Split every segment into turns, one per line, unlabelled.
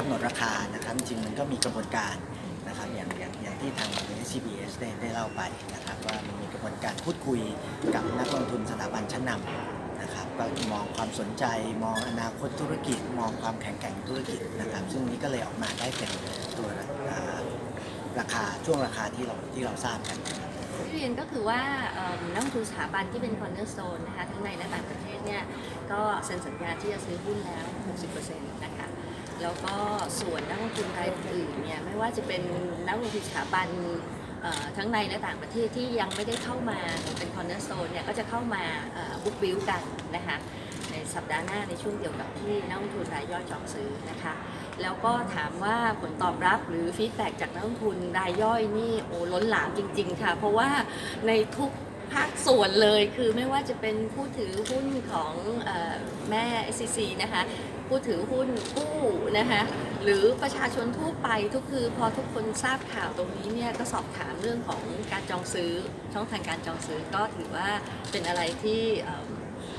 กำหนดราคานะครับจริงๆมันก็มีกระบวนการนะครับอย่างอย่างอย่างที่ทาง SCBS ได้ได้เล่าไปนะครับว่ามันมีกระบวนการพูดคุยกับนักลงทุนสถาบันชั้นนำนะครับก็มองความสนใจมองอนาคตธุรกิจ มองความแข็งแกร่งของธุรกิจนะครับ ซึ่งนี้ก็เลยออกมาได้เป็นตัวราคาช่วงราคาที่เราที่เราทราบกัน
ที่เรียนก็คือว่านักลงทุนสถาบันที่เป็นคอนเนอร์โซนนะคะทั้งในและต่างประเทศเนี่ยก็เซ็นสัญญาที่จะซื้อหุ้นแล้ว 60%นะคะ แล้วก็ส่วนนักลงทุนรายอื่นเนี่ยไม่ว่าจะเป็นนักลงทุนสถาบันทั้งในและต่างประเทศที่ยังไม่ได้เข้ามาเป็นคอนเนอร์โซนเนี่ยก็จะเข้ามาบุ๊กบิลกันนะคะในสัปดาห์หน้าในช่วงเดียวกับที่นักลงทุนรายย่อยจองซื้อนะคะแล้วก็ถามว่าผลตอบรับหรือฟีดแบ็กจากนักลงทุนรายย่อยนี่โอ้ล้นหลามจริง ๆ ค่ะ เพราะว่าในทุกภาคส่วนเลยคือไม่ว่าจะเป็นผู้ถือหุ้นของอแม่ SCC นะคะ ผู้ถือหุ้นกู้นะคะหรือประชาชนทั่วไปทุกคือพอทุกคนทราบข่าวตรงนี้เนี่ยก็สอบถามเรื่องของการจองซื้อช่องทางการจองซื้อก็ถือว่าเป็นอะไรที่เอ่อ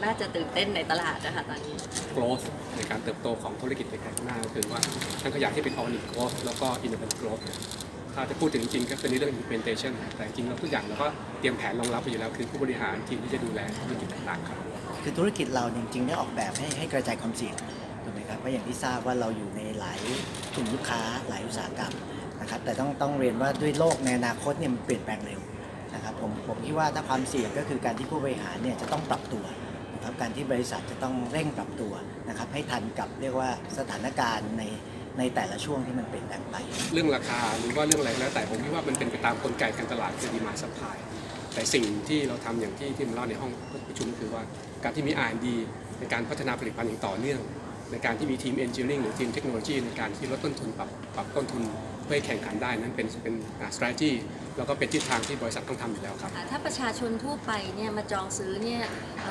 น่าจะตื่นเต้นในตลาดนะคะตอนนี้
growth ในการเติบโตของธุรกิจในการข้างหน้าก็คือว่าทั้งขยะที่เป็น organic growth แล้วก็ innovative growth เนี่ยถ้าจะพูดถึงจริงๆก็คือในเรื่อง implementation แต่จริงๆแล้วทุกอย่างเราก็เตรียมแผนรองรับไปอยู่แล้วคือผู้บริหารทีมที่จะดูแลธุรกิจต่างๆครับ
คือธุรกิจเราจริงๆได้ออกแบบให้ให้กระจายความเสี่ยง ถูกไหมครับเพราะอย่างที่ทราบว่าเราอยู่ในหลายกลุ่มลูกค้าหลายอุตสาหกรรมนะครับแต่ต้องต้องเรียนว่าด้วยโลกในอนาคตเนี่ยมันเปลี่ยนแปลงเร็วนะครับผมผมคิดว่าถ้าความเสี่ยงก็คือการที่ผู้บริหารเนี่ยจะต้องปรับตัวนะครับการที่บริษัทจะต้องเร่งปรับตัวนะครับให้ทันกับเรียกว่าสถานการณ์ในในแต่ละช่วงที่มันเปลี่ยนแปลงไป
เรื่องราคาหรือว่าเรื่องอะไรแล้วแต่ผมคิดว่ามันเป็นไปตามกลไกการตลาดคือ demand supply แต่สิ่งที่เราทำอย่างที่ที่ผมเล่าในห้องประชุมคือว่าการที่มี R&D ในการพัฒนาผลิตภัณฑ์อย่างต่อเนื่อง ในการที่มีทีม engineering หรือทีมเทคโนโลยีในการที่ลดต้นทุนปรับปรับต้นทุนเพื่อแข่งขันได้นั้นเป็นเป็น strategy แล้วก็เป็นทิศทางที่บริษัทต้องทำอยู่แล้วครับ
ถ้าประชาชนทั่วไปเนี่ยมาจองซื้อเนี่ย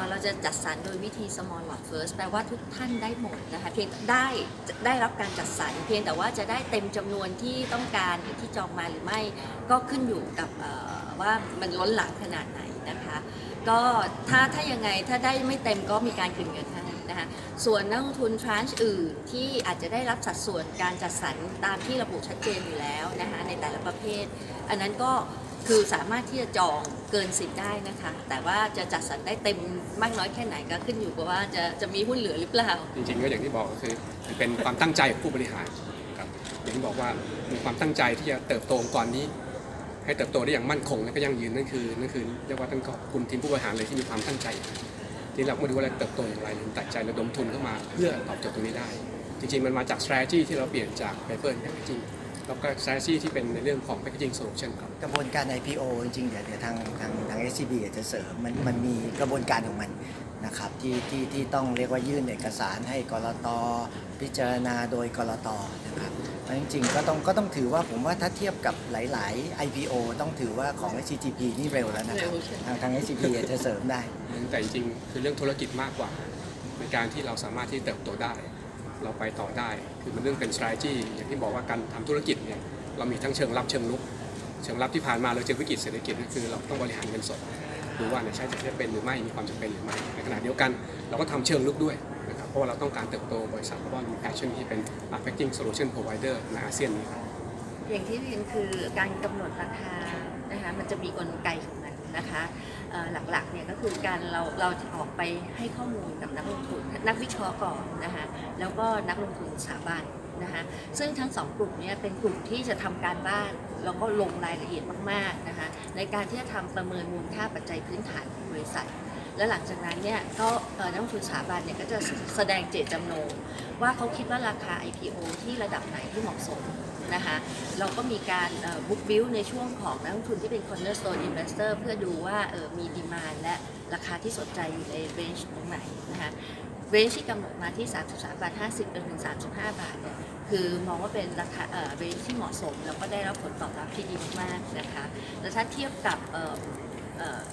เราจะจัดสรรโดยวิธี small lot first แปลว่าทุกท่านได้หมดนะคะเพียงได้ได้รับการจัดสรรเพียงแต่ว่าจะได้เต็มจำนวนที่ต้องการหรือที่จองมาหรือไม่ ก็ขึ้นอยู่กับว่ามันล้นหลามขนาดไหนนะคะ ก็ถ้าถ้ายังไงถ้าได้ไม่เต็มก็มีการคืนเงิน นะคะส่วนนักลงทุนทรานช์อื่นที่อาจจะได้รับสัดส่วนการจัดสรรตามที่ระบุชัดเจนอยู่แล้วนะคะในแต่ละประเภท อันนั้นก็คือสามารถที่จะจองเกินสิทธิ์ได้นะคะ แต่ว่าจะจัดสรรได้เต็มมากน้อยแค่ไหนก็ขึ้นอยู่กับว่าจะจะมีหุ้นเหลือหรือเปล่า
จริงๆก็อย่างที่บอกก็คือมันเป็นความตั้งใจของผู้บริหารครับอย่างที่บอกว่ามีความตั้งใจที่จะเติบโตองค์ก่อนนี้ ให้เติบโตได้อย่างมั่นคงและก็ยั่งยืนนั่นคือนั่นคือเรียกว่าต้งขอบคุณทีมผู้บริหารเลยที่มีความตั้งใจ ที่เราไม่รู้ว่าเราเติบโตอย่างไรถึงตัดใจระดมทุนเข้ามา เพื่อตอบโจทย์ตรงนี้ได้ จริงๆ มันมาจาก strategy ที่เราเปลี่ยนจาก paper packaging แล้วก็ strategy ที่เป็นในเรื่องของ packaging solution ครับ
กระบวนการ IPO จริงๆเดี๋ยวทางทางทาง SCB จจะเสริมมันมันมีกระบวนการของมันนะครับที่ที่ที่ต้องเรียกว่ายื่นเอกสารให้กรตพิจารณาโดยกรตนะครับ เพราะจริงๆก็ต้องก็ต้องถือว่าผมว่าถ้าเทียบกับหลาย ๆ IPO ต้องถือว่าของ SCGP นี่เร็วแล้วนะครับ
เร็วใช่
ทางทาง SCB อาจจะเสริมได้
แต่จริงๆคือเรื่องธุรกิจมากกว่า ในการที่เราสามารถที่เติบโตได้ เราไปต่อได้ คือมันเรื่องเป็น strategy อย่างที่บอกว่าการทำธุรกิจเนี่ยเรามีทั้งเชิงรับเชิงลุก เชิงรับที่ผ่านมาเราเจอวิกฤตเศรษฐกิจก็คือเราต้องบริหารเงินสด ดูว่าเนี่ยใช้จะเป็นหรือไม่มีความจำเป็นหรือไม่ในขณะเดียวกันเราก็ทำเชิงลุกด้วยนะครับเพราะว่าเราต้องการเติบโตบริษัทเพราะว่ามี passion ที่เป็น packaging solution provider ในอาเซียนนี้ครับ
อย่างที่เรียนคือการกำหนดราคานะคะมันจะมีกลไกของมันนะคะหลักๆเนี่ยก็คือการเราเราจะออกไปให้ข้อมูลกับนักลงทุนนักวิเคราะห์ก่อนนะคะแล้วก็นักลงทุนสถาบัน นะคะซึ่งทั้งสองกลุ่มเนี้เป็นกลุ่มที่จะทำการบ้านแล้วก็ลงรายละเอียดมากๆนะคะในการที่จะทำประเมินมูลค่าปัจจัยพื้นฐานของบริษัท และหลังจากนั้นเนี่ยก็นักลงทุนสถาบันเนี่ยก็จะแสดงเจตจำนงว่าเขาคิดว่าราคา IPO ที่ระดับไหนที่เหมาะสมนะคะเราก็มีการบุ๊กบิลในช่วงของนักลงทุนที่เป็น cornerstone investor เพื่อดูว่ามีดีมานและราคาที่สนใจอยู่ในเรนจ์ตรงไหนนะคะ เรนจ์ที่กำหนดมาที่ 33 บาท 50จนถึง 35 บาทเนี่ยคือมองว่าเป็นราคาเออเรนจ์ที่เหมาะสม แล้วก็ได้รับผลตอบรับที่ดีมากๆนะคะแล้วถ้าเทียบกับเออ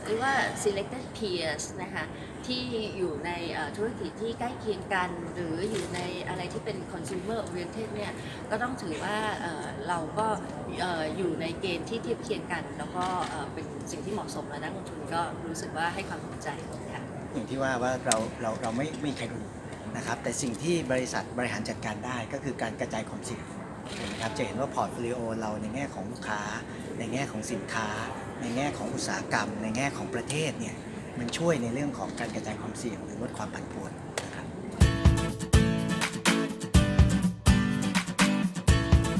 เรียกว่า selected peers นะคะที่อยู่ในธุรกิจที่ใกล้เคียงกัน หรืออยู่ในอะไรที่เป็น consumer oriented เนี่ยก็ต้องถือว่าเราก็อยู่ในเกณฑ์ที่เทียบเคียงกัน แล้วก็เอ่อเป็นสิ่งที่เหมาะสมและนักลงทุนก็รู้สึกว่าให้ความสนใจค่ะ
อย่างที่ว่าว่าเราเราเราไม่ไม่มีใครรู้นะครับแต่สิ่งที่บริษัทบริหารจัดการได้ก็คือการกระจายความเสี่ยงนะครับจะเห็นว่าพอร์ตโฟลิโอเราในแง่ของลูกค้า ในแง่ของสินค้า ในแง่ของอุตสาหกรรม ในแง่ของประเทศเนี่ยมันช่วยในเรื่องของการกระจายความเสี่ยงหรือลดความผันผวน